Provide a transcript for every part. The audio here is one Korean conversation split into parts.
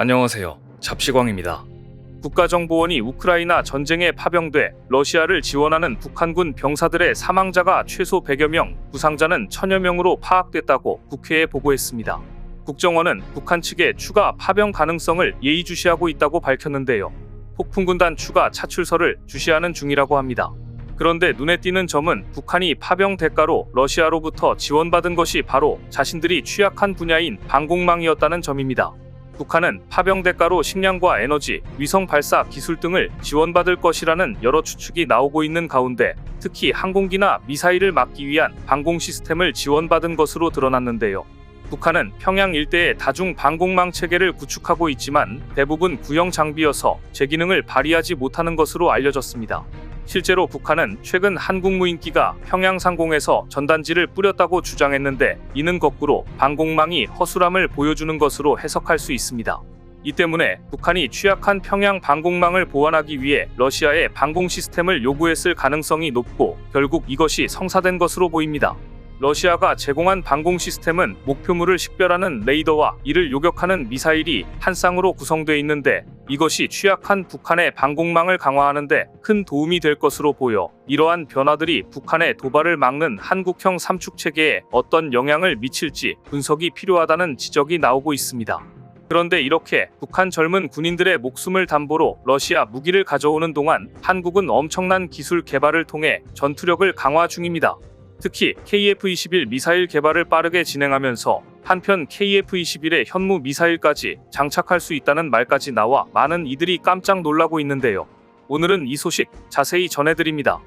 안녕하세요. 잡시광입니다. 국가정보원이 우크라이나 전쟁에 파병돼 러시아를 지원하는 북한군 병사들의 사망자가 최소 100여 명, 부상자는 1000여 명으로 파악됐다고 국회에 보고했습니다. 국정원은 북한 측의 추가 파병 가능성을 예의주시하고 있다고 밝혔는데요. 폭풍군단 추가 차출설을 주시하는 중이라고 합니다. 그런데 눈에 띄는 점은 북한이 파병 대가로 러시아로부터 지원받은 것이 바로 자신들이 취약한 분야인 방공망이었다는 점입니다. 북한은 파병 대가로 식량과 에너지, 위성 발사 기술 등을 지원받을 것이라는 여러 추측이 나오고 있는 가운데 특히 항공기나 미사일을 막기 위한 방공 시스템을 지원받은 것으로 드러났는데요. 북한은 평양 일대에 다중 방공망 체계를 구축하고 있지만 대부분 구형 장비여서 제 기능을 발휘하지 못하는 것으로 알려졌습니다. 실제로 북한은 최근 한국 무인기가 평양 상공에서 전단지를 뿌렸다고 주장했는데 이는 거꾸로 방공망이 허술함을 보여주는 것으로 해석할 수 있습니다. 이 때문에 북한이 취약한 평양 방공망을 보완하기 위해 러시아에 방공 시스템을 요구했을 가능성이 높고 결국 이것이 성사된 것으로 보입니다. 러시아가 제공한 방공 시스템은 목표물을 식별하는 레이더와 이를 요격하는 미사일이 한 쌍으로 구성되어 있는데 이것이 취약한 북한의 방공망을 강화하는데 큰 도움이 될 것으로 보여 이러한 변화들이 북한의 도발을 막는 한국형 삼축 체계에 어떤 영향을 미칠지 분석이 필요하다는 지적이 나오고 있습니다. 그런데 이렇게 북한 젊은 군인들의 목숨을 담보로 러시아 무기를 가져오는 동안 한국은 엄청난 기술 개발을 통해 전투력을 강화 중입니다. 특히 KF-21 미사일 개발을 빠르게 진행하면서 한편 KF-21의 현무 미사일까지 장착할 수 있다는 말까지 나와 많은 이들이 깜짝 놀라고 있는데요. 오늘은 이 소식 자세히 전해드립니다.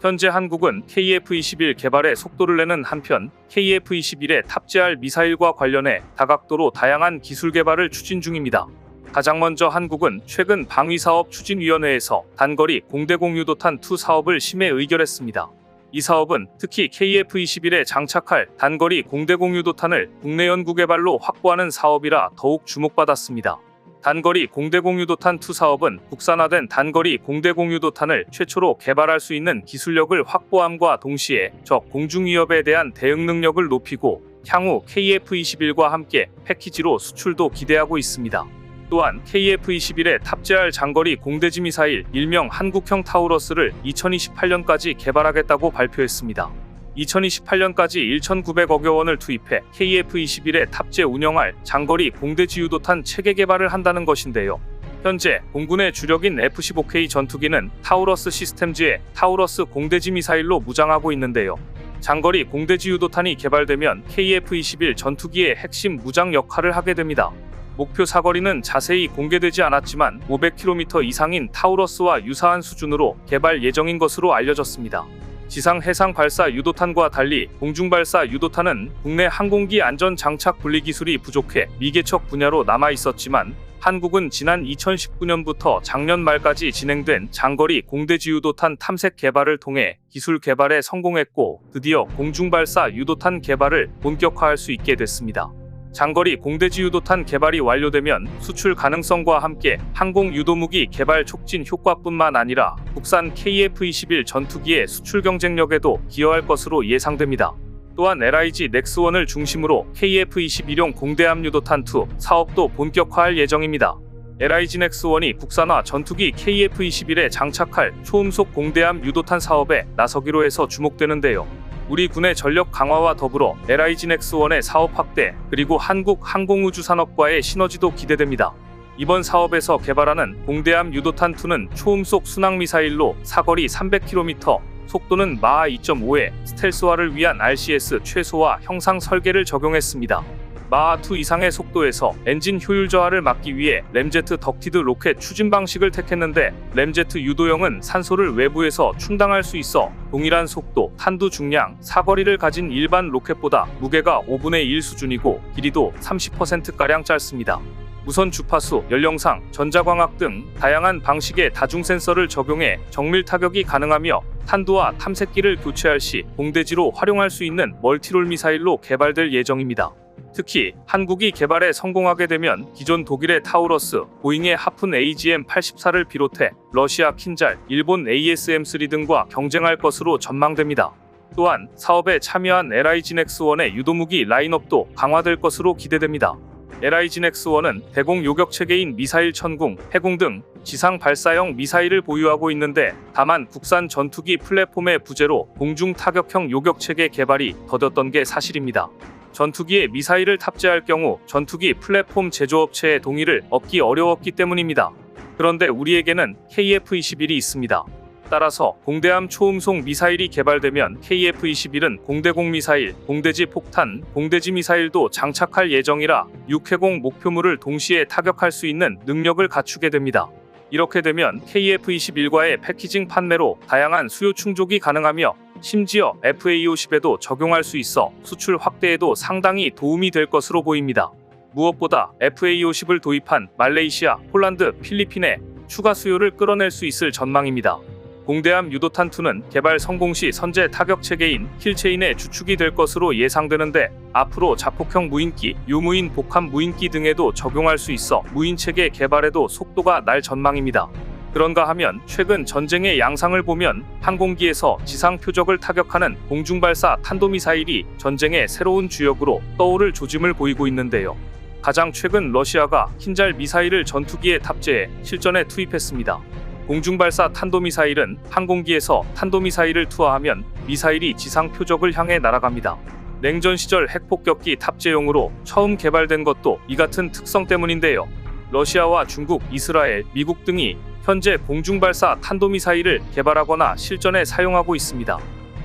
현재 한국은 KF-21 개발에 속도를 내는 한편 KF-21에 탑재할 미사일과 관련해 다각도로 다양한 기술 개발을 추진 중입니다. 가장 먼저 한국은 최근 방위사업 추진위원회에서 단거리 공대공 유도탄 2 사업을 심해 의결했습니다. 이 사업은 특히 KF-21에 장착할 단거리 공대공 유도탄을 국내 연구 개발로 확보하는 사업이라 더욱 주목받았습니다. 단거리 공대공 유도탄 2 사업은 국산화된 단거리 공대공 유도탄을 최초로 개발할 수 있는 기술력을 확보함과 동시에 적 공중 위협에 대한 대응 능력을 높이고 향후 KF-21과 함께 패키지로 수출도 기대하고 있습니다. 또한 KF-21에 탑재할 장거리 공대지 미사일 일명 한국형 타우러스를 2028년까지 개발하겠다고 발표했습니다. 2028년까지 1,900억여 원을 투입해 KF-21에 탑재 운영할 장거리 공대지 유도탄 체계 개발을 한다는 것인데요. 현재 공군의 주력인 F-15K 전투기는 타우러스 시스템즈의 타우러스 공대지 미사일로 무장하고 있는데요. 장거리 공대지 유도탄이 개발되면 KF-21 전투기의 핵심 무장 역할을 하게 됩니다. 목표 사거리는 자세히 공개되지 않았지만 500km 이상인 타우러스와 유사한 수준으로 개발 예정인 것으로 알려졌습니다. 지상 해상 발사 유도탄과 달리 공중 발사 유도탄은 국내 항공기 안전 장착 분리 기술이 부족해 미개척 분야로 남아 있었지만 한국은 지난 2019년부터 작년 말까지 진행된 장거리 공대지 유도탄 탐색 개발을 통해 기술 개발에 성공했고 드디어 공중 발사 유도탄 개발을 본격화할 수 있게 됐습니다. 장거리 공대지 유도탄 개발이 완료되면 수출 가능성과 함께 항공 유도무기 개발 촉진 효과뿐만 아니라 국산 KF-21 전투기의 수출 경쟁력에도 기여할 것으로 예상됩니다. 또한 LIG 넥스원을 중심으로 KF-21용 공대함 유도탄 2 사업도 본격화할 예정입니다. LIG 넥스원이 국산화 전투기 KF-21에 장착할 초음속 공대함 유도탄 사업에 나서기로 해서 주목되는데요. 우리 군의 전력 강화와 더불어 LIG 넥스원의 사업 확대 그리고 한국 항공우주산업과의 시너지도 기대됩니다. 이번 사업에서 개발하는 공대함 유도탄 2는 초음속 순항 미사일로 사거리 300km, 속도는 마하 2.5의 스텔스화를 위한 RCS 최소화 형상 설계를 적용했습니다. 마하 2 이상의 속도에서 엔진 효율 저하를 막기 위해 램제트 덕티드 로켓 추진 방식을 택했는데 램제트 유도형은 산소를 외부에서 충당할 수 있어 동일한 속도, 탄두 중량, 사거리를 가진 일반 로켓보다 무게가 5분의 1 수준이고 길이도 30%가량 짧습니다. 무선 주파수, 연령상, 전자광학 등 다양한 방식의 다중 센서를 적용해 정밀 타격이 가능하며 탄두와 탐색기를 교체할 시 공대지로 활용할 수 있는 멀티롤 미사일로 개발될 예정입니다. 특히 한국이 개발에 성공하게 되면 기존 독일의 타우러스, 보잉의 하푼 AGM-84를 비롯해 러시아 킨잘, 일본 ASM-3 등과 경쟁할 것으로 전망됩니다. 또한 사업에 참여한 LIG 넥스원의 유도무기 라인업도 강화될 것으로 기대됩니다. LIG넥스1은 대공 요격 체계인 미사일 천궁, 해궁 등 지상 발사형 미사일을 보유하고 있는데 다만 국산 전투기 플랫폼의 부재로 공중 타격형 요격 체계 개발이 더뎠던 게 사실입니다. 전투기에 미사일을 탑재할 경우 전투기 플랫폼 제조업체의 동의를 얻기 어려웠기 때문입니다. 그런데 우리에게는 KF-21이 있습니다. 따라서 공대함 초음속 미사일이 개발되면 KF-21은 공대공 미사일, 공대지 폭탄, 공대지 미사일도 장착할 예정이라 육해공 목표물을 동시에 타격할 수 있는 능력을 갖추게 됩니다. 이렇게 되면 KF-21과의 패키징 판매로 다양한 수요 충족이 가능하며 심지어 FA-50에도 적용할 수 있어 수출 확대에도 상당히 도움이 될 것으로 보입니다. 무엇보다 FA-50을 도입한 말레이시아, 폴란드, 필리핀에 추가 수요를 끌어낼 수 있을 전망입니다. 공대함 유도탄2는 개발 성공 시 선제 타격 체계인 킬체인의 주축이 될 것으로 예상되는데 앞으로 자폭형 무인기, 유무인 복합 무인기 등에도 적용할 수 있어 무인 체계 개발에도 속도가 날 전망입니다. 그런가 하면 최근 전쟁의 양상을 보면 항공기에서 지상 표적을 타격하는 공중발사 탄도미사일이 전쟁의 새로운 주역으로 떠오를 조짐을 보이고 있는데요. 가장 최근 러시아가 흰잘 미사일을 전투기에 탑재해 실전에 투입했습니다. 공중발사 탄도미사일은 항공기에서 탄도미사일을 투하하면 미사일이 지상 표적을 향해 날아갑니다. 냉전 시절 핵폭격기 탑재용으로 처음 개발된 것도 이 같은 특성 때문인데요. 러시아와 중국, 이스라엘, 미국 등이 현재 공중발사 탄도미사일을 개발하거나 실전에 사용하고 있습니다.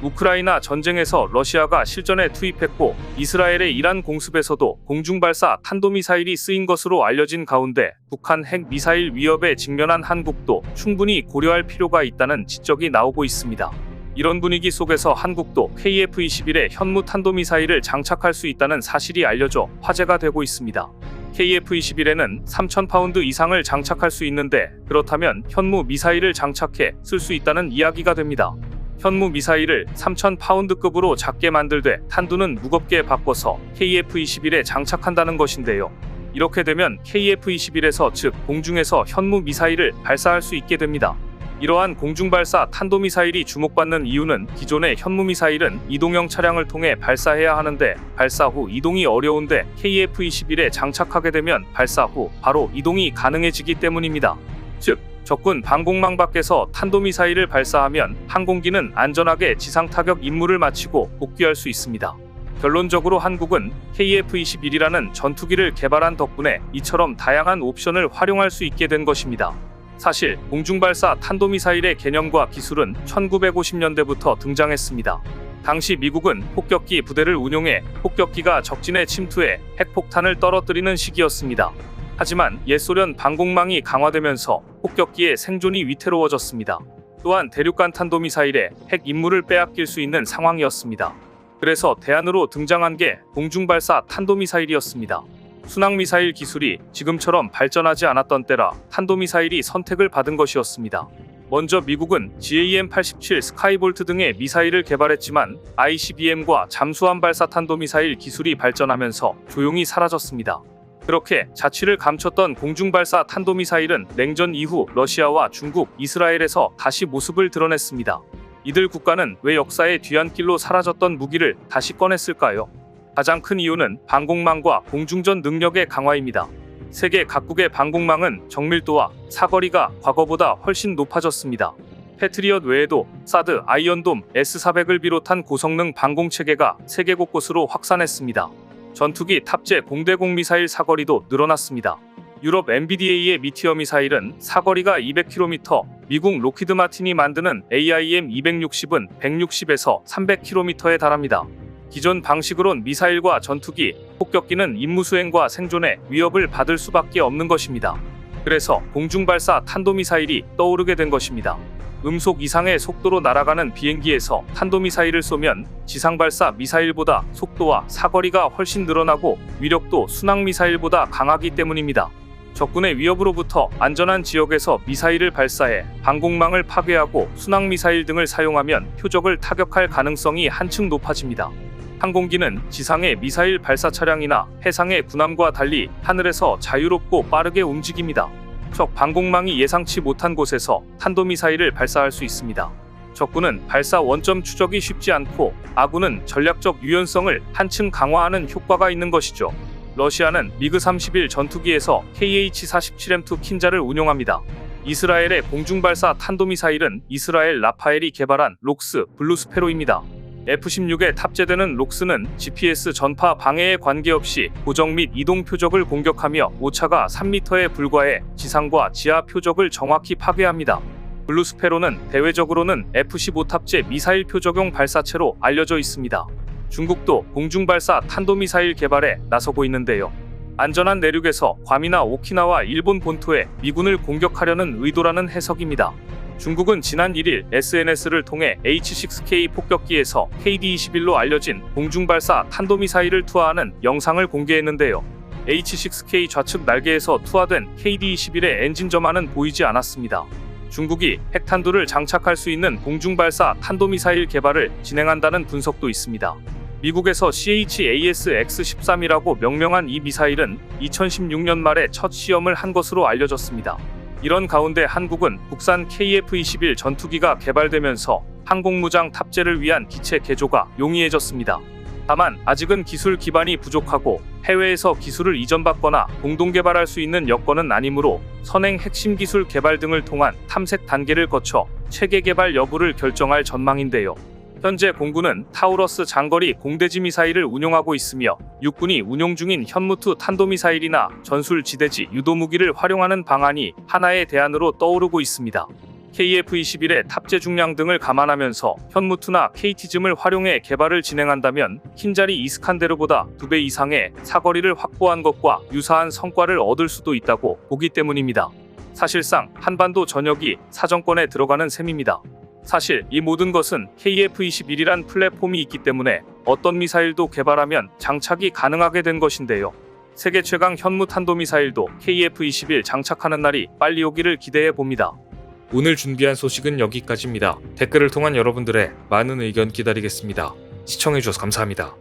우크라이나 전쟁에서 러시아가 실전에 투입했고 이스라엘의 이란 공습에서도 공중발사 탄도미사일이 쓰인 것으로 알려진 가운데 북한 핵 미사일 위협에 직면한 한국도 충분히 고려할 필요가 있다는 지적이 나오고 있습니다. 이런 분위기 속에서 한국도 KF-21에 현무 탄도미사일을 장착할 수 있다는 사실이 알려져 화제가 되고 있습니다. KF-21에는 3,000파운드 이상을 장착할 수 있는데 그렇다면 현무 미사일을 장착해 쓸 수 있다는 이야기가 됩니다. 현무 미사일을 3,000파운드급으로 작게 만들되 탄두는 무겁게 바꿔서 KF-21에 장착한다는 것인데요. 이렇게 되면 KF-21에서 즉 공중에서 현무 미사일을 발사할 수 있게 됩니다. 이러한 공중발사 탄도미사일이 주목받는 이유는 기존의 현무미사일은 이동형 차량을 통해 발사해야 하는데 발사 후 이동이 어려운데 KF-21에 장착하게 되면 발사 후 바로 이동이 가능해지기 때문입니다. 즉 적군 방공망 밖에서 탄도미사일을 발사하면 항공기는 안전하게 지상 타격 임무를 마치고 복귀할 수 있습니다. 결론적으로 한국은 KF-21이라는 전투기를 개발한 덕분에 이처럼 다양한 옵션을 활용할 수 있게 된 것입니다. 사실 공중발사 탄도미사일의 개념과 기술은 1950년대부터 등장했습니다. 당시 미국은 폭격기 부대를 운용해 폭격기가 적진에 침투해 핵폭탄을 떨어뜨리는 시기였습니다. 하지만 옛소련 방공망이 강화되면서 폭격기의 생존이 위태로워졌습니다. 또한 대륙간 탄도미사일에 핵 임무를 빼앗길 수 있는 상황이었습니다. 그래서 대안으로 등장한 게 공중발사 탄도미사일이었습니다. 순항미사일 기술이 지금처럼 발전하지 않았던 때라 탄도미사일이 선택을 받은 것이었습니다. 먼저 미국은 GAM-87 스카이볼트 등의 미사일을 개발했지만 ICBM과 잠수함 발사 탄도미사일 기술이 발전하면서 조용히 사라졌습니다. 그렇게 자취를 감췄던 공중발사 탄도미사일은 냉전 이후 러시아와 중국, 이스라엘에서 다시 모습을 드러냈습니다. 이들 국가는 왜 역사의 뒤안길로 사라졌던 무기를 다시 꺼냈을까요? 가장 큰 이유는 방공망과 공중전 능력의 강화입니다. 세계 각국의 방공망은 정밀도와 사거리가 과거보다 훨씬 높아졌습니다. 패트리엇 외에도 사드, 아이언돔, S400을 비롯한 고성능 방공 체계가 세계 곳곳으로 확산했습니다. 전투기 탑재 공대공 미사일 사거리도 늘어났습니다. 유럽 MBDA의 미티어 미사일은 사거리가 200km, 미국 로키드 마틴이 만드는 AIM-260은 160에서 300km에 달합니다. 기존 방식으론 미사일과 전투기, 폭격기는 임무 수행과 생존에 위협을 받을 수밖에 없는 것입니다. 그래서 공중발사 탄도미사일이 떠오르게 된 것입니다. 음속 이상의 속도로 날아가는 비행기에서 탄도미사일을 쏘면 지상발사 미사일보다 속도와 사거리가 훨씬 늘어나고 위력도 순항미사일보다 강하기 때문입니다. 적군의 위협으로부터 안전한 지역에서 미사일을 발사해 방공망을 파괴하고 순항미사일 등을 사용하면 표적을 타격할 가능성이 한층 높아집니다. 항공기는 지상의 미사일 발사 차량이나 해상의 군함과 달리 하늘에서 자유롭고 빠르게 움직입니다. 적 방공망이 예상치 못한 곳에서 탄도미사일을 발사할 수 있습니다. 적군은 발사 원점 추적이 쉽지 않고 아군은 전략적 유연성을 한층 강화하는 효과가 있는 것이죠. 러시아는 미그 31 전투기에서 KH-47M2 킨자를 운용합니다. 이스라엘의 공중발사 탄도미사일은 이스라엘 라파엘이 개발한 록스 블루스페로입니다. F-16에 탑재되는 록스는 GPS 전파 방해에 관계없이 고정 및 이동 표적을 공격하며 오차가 3m에 불과해 지상과 지하 표적을 정확히 파괴합니다. 블루스페로는 대외적으로는 F-15 탑재 미사일 표적용 발사체로 알려져 있습니다. 중국도 공중발사 탄도미사일 개발에 나서고 있는데요. 안전한 내륙에서 괌이나 오키나와 일본 본토에 미군을 공격하려는 의도라는 해석입니다. 중국은 지난 1일 SNS를 통해 H-6K 폭격기에서 KD-21로 알려진 공중발사 탄도미사일을 투하하는 영상을 공개했는데요. H-6K 좌측 날개에서 투하된 KD-21의 엔진 점화는 보이지 않았습니다. 중국이 핵탄두를 장착할 수 있는 공중발사 탄도미사일 개발을 진행한다는 분석도 있습니다. 미국에서 CHAS-X13이라고 명명한 이 미사일은 2016년 말에 첫 시험을 한 것으로 알려졌습니다. 이런 가운데 한국은 국산 KF-21 전투기가 개발되면서 항공무장 탑재를 위한 기체 개조가 용이해졌습니다. 다만 아직은 기술 기반이 부족하고 해외에서 기술을 이전받거나 공동 개발할 수 있는 여건은 아니므로 선행 핵심 기술 개발 등을 통한 탐색 단계를 거쳐 체계 개발 여부를 결정할 전망인데요. 현재 공군은 타우러스 장거리 공대지 미사일을 운용하고 있으며 육군이 운용 중인 현무투 탄도미사일이나 전술 지대지 유도 무기를 활용하는 방안이 하나의 대안으로 떠오르고 있습니다. KF-21의 탑재 중량 등을 감안하면서 현무투나 KT즘을 활용해 개발을 진행한다면 흰자리 이스칸데르보다 2배 이상의 사거리를 확보한 것과 유사한 성과를 얻을 수도 있다고 보기 때문입니다. 사실상 한반도 전역이 사정권에 들어가는 셈입니다. 사실 이 모든 것은 KF-21이란 플랫폼이 있기 때문에 어떤 미사일도 개발하면 장착이 가능하게 된 것인데요. 세계 최강 현무 탄도미사일도 KF-21 장착하는 날이 빨리 오기를 기대해 봅니다. 오늘 준비한 소식은 여기까지입니다. 댓글을 통한 여러분들의 많은 의견 기다리겠습니다. 시청해주셔서 감사합니다.